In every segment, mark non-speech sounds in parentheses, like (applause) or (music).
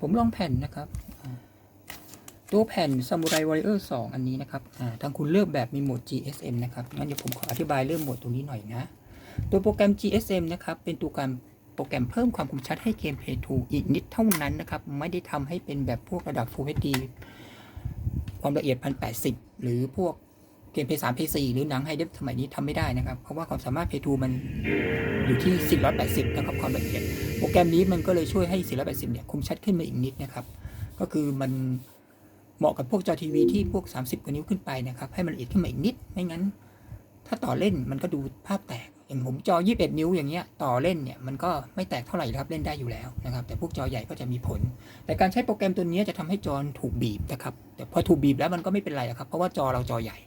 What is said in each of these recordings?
ผมลองแผ่นนะครับ ตัวแผ่น Samurai Warrior 2 อันนี้นะครับทางคุณเลือกแบบมีโหมด GSM นะครับ งั้นเดี๋ยวผมขออธิบายเรื่องโหมดตรงนี้หน่อยนะ ตัวโปรแกรม GSM นะครับ เป็นตัวการโปรแกรมเพิ่มความคมชัดให้เกม Play 2อีกนิดเท่านั้นนะครับ ไม่ได้ทำให้เป็นแบบพวกระดับ Full HD ความละเอียด 1080 หรือพวก เกม Play 3 Play 4หรือหนังไฮเดฟสมัยนี้ทำไม่ได้นะครับ เพราะว่าความสามารถ Play 2มันอยู่ที่480นะครับความละเอียดโปรแกรมนี้มันก็เลยช่วยให้480เนี่ยคมชัดขึ้นมาอีกนิดนะครับ ก็คือมันเหมาะกับพวกจอทีวีที่พวก 30 กว่านิ้วขึ้นไปนะครับให้มันละเอียดขึ้นมาอีกนิด ไม่งั้น ถ้าต่อเล่นมันก็ดูภาพแตกอย่างผมจอ 21 นิ้วอย่างเงี้ยต่อเล่นเนี่ยมันก็ไม่แตกเท่าไหร่ครับเล่นได้อยู่แล้วนะครับ แต่พวกจอใหญ่ก็จะมีผล แต่การใช้โปรแกรมตัวนี้จะทำให้จอถูกบีบนะครับแต่พอถูกบีบแล้วมันก็ไม่เป็นไรครับเพราะว่าจอเราจอใหญ่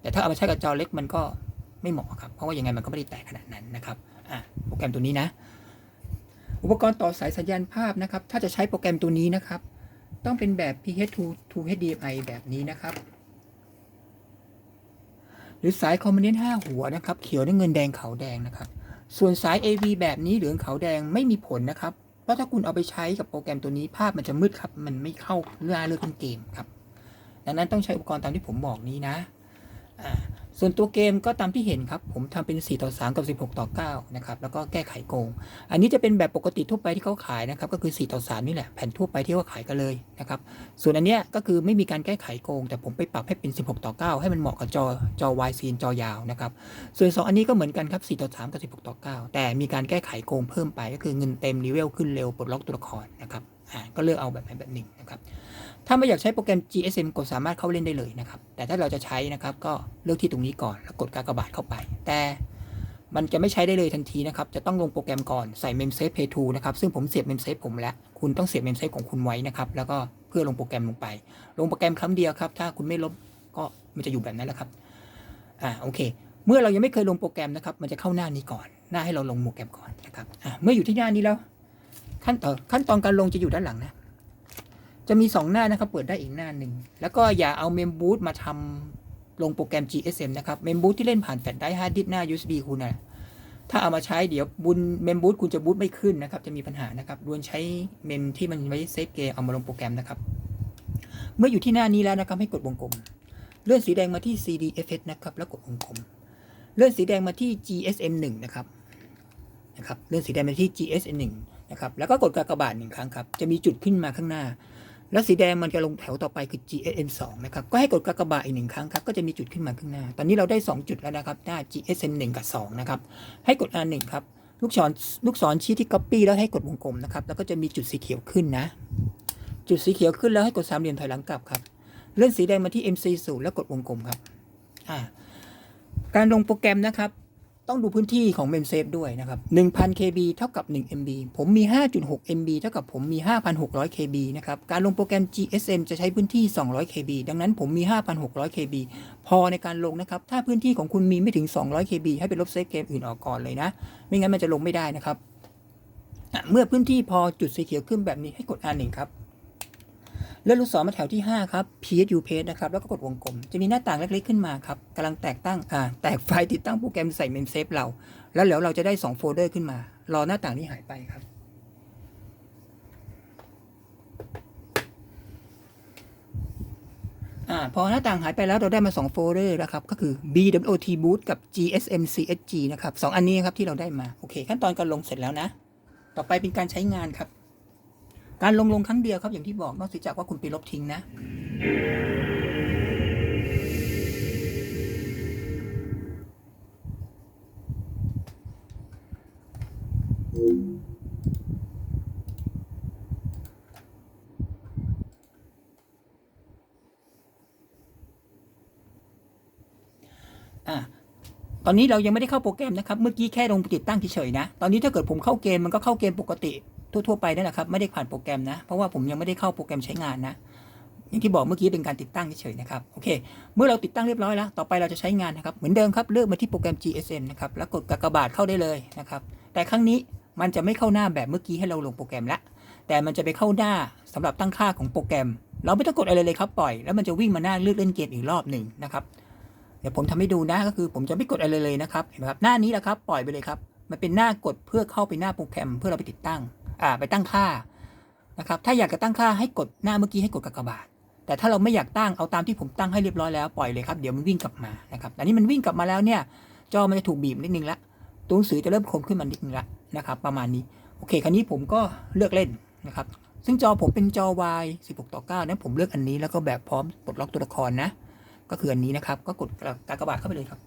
แต่ถ้าเอามาใช้กับจอเล็กมันก็ไม่เหมาะครับ เพราะว่ายังไงมันก็ไม่ได้แตกขนาดนั้นนะครับอะโปรแกรมตัวนี้นะ อุปกรณ์ต่อสายสัญญาณภาพนะครับ ถ้าจะใช้โปรแกรมตัวนี้นะครับ ต้องเป็นแบบ PH2 to HDMI แบบนี้นะครับ หรือสายคอมมานเนนต์5หัวนะครับ เขียวน้ำเงินแดงขาวแดงนะครับ ส่วนสาย AV แบบนี้เหลืองขาวแดงไม่มีผลนะครับ เพราะถ้าคุณเอาไปใช้กับโปรแกรมตัวนี้ภาพมันจะมืดครับ มันไม่เข้าเนื้อเลือกเกมครับ ดังนั้นต้องใช้อุปกรณ์ตามที่ผมบอกนี้นะ ส่วนตัวเกมก็ตามที่เห็นครับ ผมทำเป็น 4 ต่อ 3 กับ 16 ต่อ9นะครับแล้วก็แก้ไขโกง อันนี้จะเป็นแบบปกติทั่วไปที่เขาขายนะครับก็คือ 4 ต่อ 3 นี่แหละแผ่นทั่วไปที่เขาขายกันเลยนะครับส่วนอันเนี้ยก็คือไม่มีการแก้ไขโกง แต่ผมไปปรับให้เป็น 16 ต่อ 9 ให้มันเหมาะกับจอจอ wide screen จอยาวนะครับส่วน 2 อันนี้ก็เหมือนกันครับ 4 ต่อ 3 กับ 16 ต่อ 9 แต่มีการแก้ไขโกงเพิ่มไปก็คือเงินเต็มรีเวลขึ้นเร็วปลดล็อกตัวละครนะครับอ่าก็เลือกเอาแบบไหนแบบหนึ่งนะครับ ถ้าไม่อยากใช้โปรแกรม GSM กดสามารถเข้าเล่นได้เลยนะครับ แต่ถ้าเราจะใช้นะครับ ก็เลือกที่ตรงนี้ก่อนแล้วกดกากบาทเข้าไป แต่มันจะไม่ใช้ได้เลยทันทีนะครับ จะต้องลงโปรแกรมก่อนใส่ memsafe pay to นะครับ ซึ่งผมเสียบ memsafe ผมแล้ว คุณต้องเสียบ memsafe ของคุณไว้นะครับ แล้วก็เพื่อลงโปรแกรมลงไป ลงโปรแกรมครั้งเดียวครับ ถ้าคุณไม่ลบก็มันจะอยู่แบบนั้นแหละครับ อ่า โอเค เมื่อเรายังไม่เคยลงโปรแกรมนะครับ มันจะเข้าหน้านี้ก่อน หน้าให้เราลงโปรแกรมก่อนนะครับ อ่า เมื่ออยู่ที่หน้านี้แล้ว ขั้นตอนขั้นตอนการลงจะอยู่ด้านหลังนะ จะมี 2 หน้านะครับ เปิดได้อีกหน้าหนึ่ง แล้วก็อย่าเอาเมมบูตมาทำลงโปรแกรม GSM นะครับ เมมบูตที่เล่นผ่านแฟลชไดร์ฮาร์ดดิสหน้า USB คุณนะถ้าเอามาใช้เดี๋ยวบุญเมมบูตคุณจะบูตไม่ขึ้นนะครับ จะมีปัญหานะครับดวนใช้เมมที่มันไว้เซฟเกมเอามาลงโปรแกรมนะครับ เมื่ออยู่ที่หน้านี้แล้วนะครับให้กดวงกลม เลื่อนสีแดงมาที่ CDFS นะครับ แล้วกดวงกลม เลื่อนสีแดงมาที่ GSM 1นะครับ นะครับ เลื่อนสีแดงมาที่ GSM 1นะครับ แล้วก็กดกากบาทหนึ่งครั้งครับ จะมีจุดขึ้นมาข้างหน้า แล้วสีแดงมันจะลงแถวต่อไปคือ GSM 2นะครับ ก็ให้กดกากบาทอีกหนึ่งครั้งครับ ก็จะมีจุดขึ้นมาข้างหน้า ตอนนี้เราได้ 2 จุดแล้วนะครับ หน้า GSM 1กับ 2 นะครับ ให้กด R 1ครับ ลูกศร ลูกศรชี้ที่ Copy แล้วให้กดวงกลมนะครับ แล้วก็จะมีจุดสีเขียวขึ้นนะ จุดสีเขียวขึ้นแล้วให้กดสามเหลี่ยมถอยหลังกลับครับ เลื่อนสีแดงมาที่ MC 0แล้วกดวงกลมครับ อ่า การลงโปรแกรมนะครับ ต้องดูพื้นที่ของ MemSafe ด้วยนะครับ 1,000 KB เท่ากับ 1 MB ผมมี 5.6 MB เท่ากับผมมี 5,600 KB นะครับ การลงโปรแกรม GSM จะใช้พื้นที่ 200 KB ดังนั้นผมมี 5,600 KB พอในการลงนะครับ ถ้าพื้นที่ของคุณมีไม่ถึง 200 KB ให้ไปลบเซฟเกมอื่นออกก่อนเลยนะ ไม่งั้นมันจะลงไม่ได้นะครับ เมื่อพื้นที่พอจุดสีเขียวขึ้นแบบนี้ให้กด R1 ครับ เลื่อนลูกศรมาแถวที่ 5 ครับ PSU page นะครับ แล้วก็กดวงกลม จะมีหน้าต่างเล็กๆขึ้นมาครับกำลังแตกตั้งอ่าแตกไฟล์ติดตั้งโปรแกรมใส่ memsafe เรา แล้วเดี๋ยวเราจะได้ 2 โฟลเดอร์ขึ้นมา รอหน้าต่างนี้หายไปครับอ่าพอหน้าต่างหายไปแล้วเราได้มา 2 โฟลเดอร์แล้วครับ ก็คือ BWT boot กับ GSM CSG นะครับสองอันนี้ครับที่เราได้มา โอเค ขั้นตอนการลงเสร็จแล้วนะ ต่อไปเป็นการใช้งานครับ การลงลงครั้งเดียวครับอย่างที่บอกนอกจากว่าคุณไปลบทิ้งนะอะตอนนี้เรายังไม่ได้เข้าโปรแกรมนะครับ เมื่อกี้แค่ลงติดตั้งเฉยๆนะ ตอนนี้ถ้าเกิดผมเข้าเกมมันก็เข้าเกมปกติ ทั่วๆไปนั่นแหละครับไม่ได้ผ่านโปรแกรมนะ เพราะว่าผมยังไม่ได้เข้าโปรแกรมใช้งานนะ อย่างที่บอกเมื่อกี้เป็นการติดตั้งเฉยๆนะครับโอเค เมื่อเราติดตั้งเรียบร้อยแล้ว ต่อไปเราจะใช้งานนะครับเหมือนเดิมครับเลือกมาที่โปรแกรม GSM นะครับแล้วกดกากบาทเข้าได้เลยนะครับแต่ครั้งนี้มันจะไม่เข้าหน้าแบบเมื่อกี้ให้เราลงโปรแกรมละแต่มันจะไปเข้าหน้าสำหรับตั้งค่าของโปรแกรม เราไม่ต้องกดอะไรเลยครับปล่อยแล้วมันจะวิ่งมาหน้าเลือกเล่นเกมอีกรอบหนึ่งนะครับเดี๋ยวผมทำให้ดูนะก็คือผมจะไม่กดอะไรเลยนะครับเห็นไหมครับหน้านี้แหละครับปล่อยไปเลยครับมันเป็นหน้ากดเพื่อเข้าไปหน้าโปรแกรมเพื่อเราไปติดตั้ง ไปตั้งค่านะครับ ถ้าอยากจะตั้งค่าให้กดหน้าเมื่อกี้ให้กดกากบาท แต่ถ้าเราไม่อยากตั้งเอาตามที่ผมตั้งให้เรียบร้อยแล้วปล่อยเลยครับเดี๋ยวมันวิ่งกลับมานะครับอันนี้มันวิ่งกลับมาแล้วเนี่ยจอมันจะถูกบีบนิดนึงละตัวหนังสือจะเริ่มคมขึ้นมานิดนึงละนะครับ ประมาณนี้โอเค คราวนี้ผมก็เลือกเล่นนะครับ ซึ่งจอผมเป็นจอ Y 16 ต่อ9นะผมเลือกอันนี้แล้วก็แบบพร้อมปลดล็อกตัวละครนะ ก็คืออันนี้นะครับ ก็กดกากบาทเข้าไปเลยครับ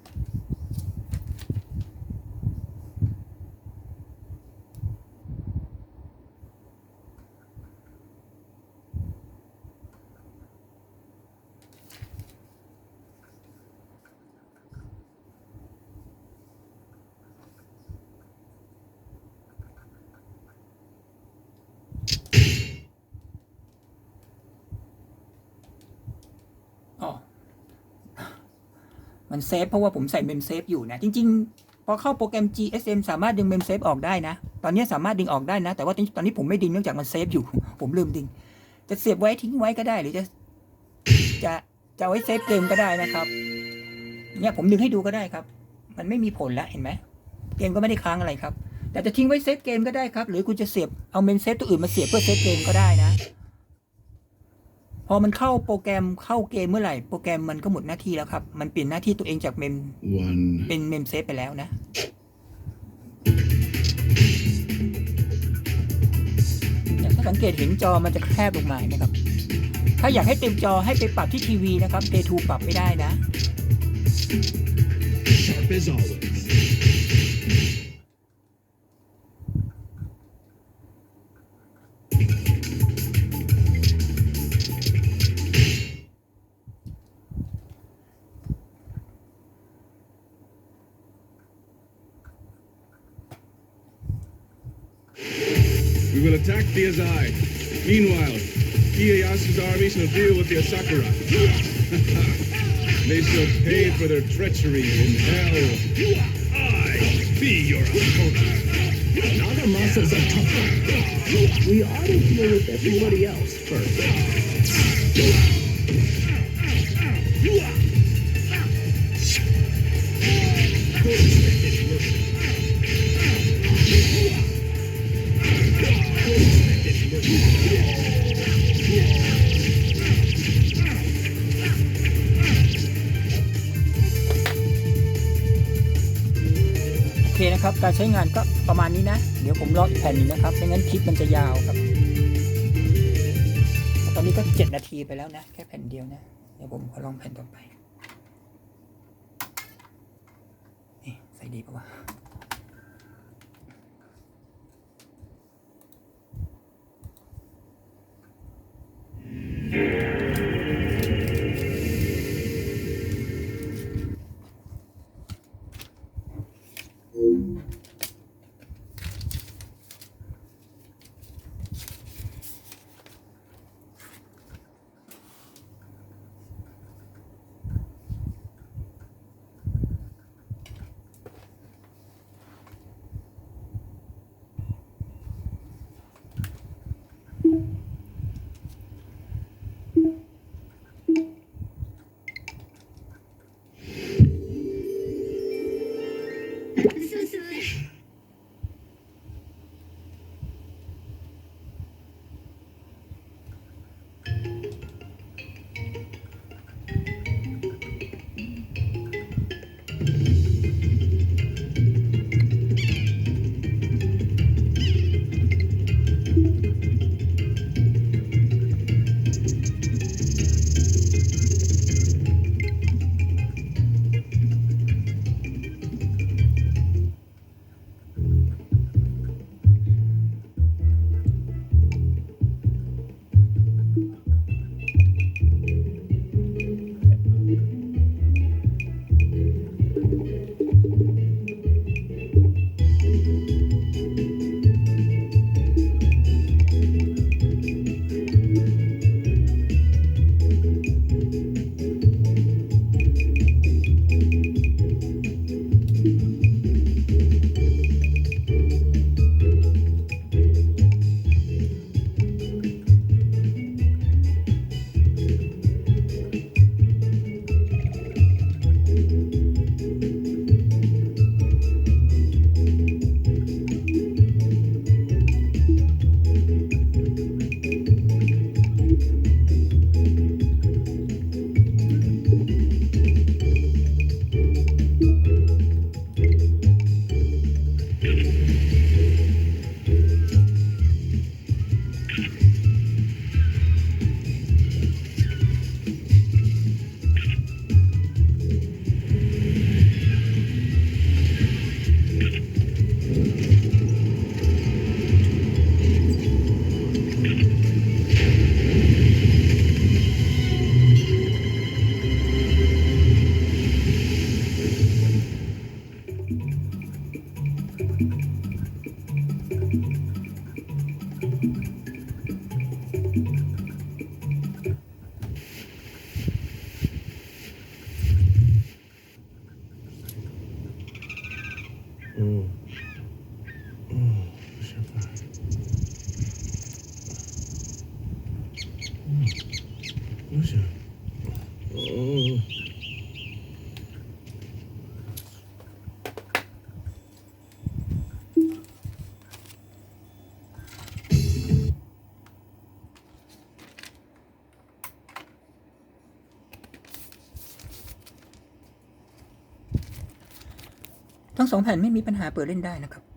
อ๋อ มันเซฟเพราะว่าผมใส่เมมเซฟอยู่นะ จริง ๆ พอเข้าโปรแกรม GSM สามารถดึงเมมเซฟออกได้นะ ตอนนี้สามารถดึงออกได้นะ แต่ว่าตอนนี้ผมไม่ดึงเนื่องจากมันเซฟอยู่ ผมลืมดึง จะเสียบไว้ทิ้งไว้ก็ได้ หรือจะจะจะเอาไว้เซฟเกมก็ได้นะครับ เนี่ยผมดึงให้ดูก็ได้ครับ มันไม่มีผลแล้วเห็นไหมเกมก็ไม่ได้ค้างอะไรครับ แต่จะทิ้งไว้เซฟเกมก็ได้ครับ หรือคุณจะเสียบเอาเมมเซฟตัวอื่นมาเสียบเพื่อเซฟเกมก็ได้นะ อมันเข้าโปรแกรมเข้าเกมเมื่อไหร่ โปรแกรมมันก็หมดหน้าที่แล้วครับ มันเปลี่ยนหน้าที่ตัวเองจากเมม One. เป็นเมมเซฟไปแล้วนะเนี่ยถ้าสังเกตเห็นจอมันจะแคบลงมาเห็นไหมครับ ถ้าอยากให้เต็มจอให้ไปปรับที่ทีวีนะครับ Day 2ปรับไม่ได้นะ Sharp as always. Attack the Azai. Meanwhile, Ieyasu's army shall deal with the Asakura. (laughs) they shall pay for their treachery in hell. I be your opponent. Nagamasa's a tough one. We ought to deal with everybody else first.. นะครับ การใช้งานก็ประมาณนี้นะ เดี๋ยวผมรออีกแผ่นนึงนะครับไม่งั้นคลิปมันจะยาวครับ ตอนนี้ก็เจ็ดนาทีไปแล้วนะ แค่แผ่นเดียวนะ เดี๋ยวผมขอลองแผ่นต่อไป นี่ใส่ดีปะวะ ทั้งสองแผ่นไม่มีปัญหาเปิดเล่นได้นะครับ